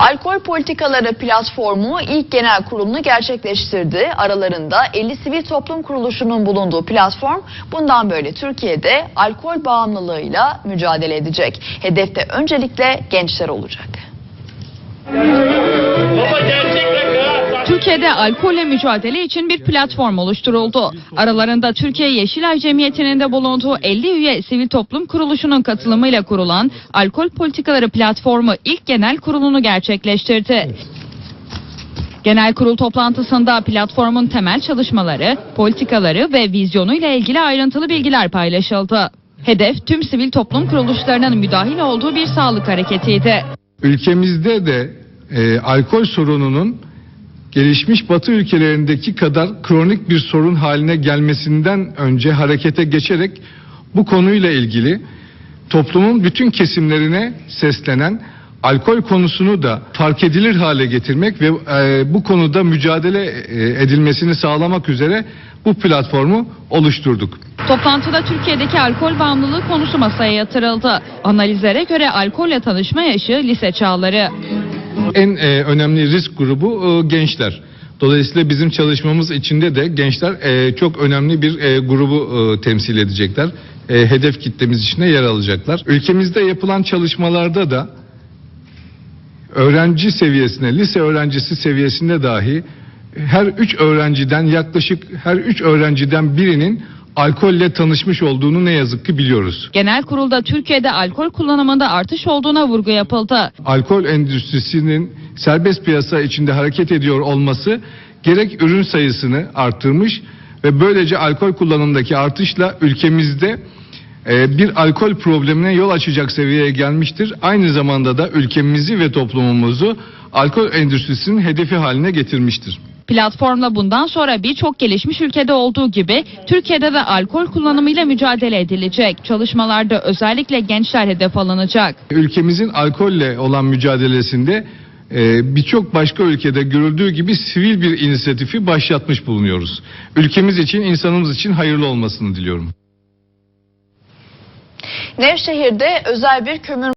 Alkol Politikaları Platformu ilk genel kurulunu gerçekleştirdi. Aralarında 50 sivil toplum kuruluşunun bulunduğu platform bundan böyle Türkiye'de alkol bağımlılığıyla mücadele edecek. Hedefte öncelikle gençler olacak. Baba rakı. Türkiye'de alkolle mücadele için bir platform oluşturuldu. Aralarında Türkiye Yeşilay Cemiyeti'nin de bulunduğu 50 üye sivil toplum kuruluşunun katılımıyla kurulan Alkol Politikaları Platformu ilk genel kurulunu gerçekleştirdi. Genel kurul toplantısında platformun temel çalışmaları, politikaları ve vizyonu ile ilgili ayrıntılı bilgiler paylaşıldı. Hedef tüm sivil toplum kuruluşlarının müdahil olduğu bir sağlık hareketiydi. Ülkemizde de e, alkol sorununun gelişmiş batı ülkelerindeki kadar kronik bir sorun haline gelmesinden önce harekete geçerek bu konuyla ilgili toplumun bütün kesimlerine seslenen alkol konusunu da fark edilir hale getirmek ve e, bu konuda mücadele e, edilmesini sağlamak üzere bu platformu oluşturduk. Toplantıda Türkiye'deki alkol bağımlılığı konusu masaya yatırıldı. Analizlere göre alkolle tanışma yaşı lise çağları. En e, önemli risk grubu e, gençler. Dolayısıyla bizim çalışmamız içinde de gençler e, çok önemli bir e, grubu e, temsil edecekler. E, hedef kitlemiz içinde yer alacaklar. Ülkemizde yapılan çalışmalarda da öğrenci seviyesine, lise öğrencisi seviyesinde dahi her üç öğrenciden yaklaşık her üç öğrenciden birinin alkolle tanışmış olduğunu ne yazık ki biliyoruz. Genel kurulda Türkiye'de alkol kullanımında artış olduğuna vurgu yapıldı. alkol endüstrisinin serbest piyasa içinde hareket ediyor olması gerek ürün sayısını arttırmış ve böylece alkol kullanımındaki artışla ülkemizde e, bir alkol problemine yol açacak seviyeye gelmiştir. Aynı zamanda da ülkemizi ve toplumumuzu alkol endüstrisinin hedefi haline getirmiştir. Platformla bundan sonra birçok gelişmiş ülkede olduğu gibi Türkiye'de de alkol kullanımıyla mücadele edilecek. Çalışmalarda özellikle gençler hedef alınacak. Ülkemizin alkolle olan mücadelesinde e, birçok başka ülkede görüldüğü gibi sivil bir inisiyatifi başlatmış bulunuyoruz. Ülkemiz için, insanımız için hayırlı olmasını diliyorum. Nevşehir'de özel bir kömür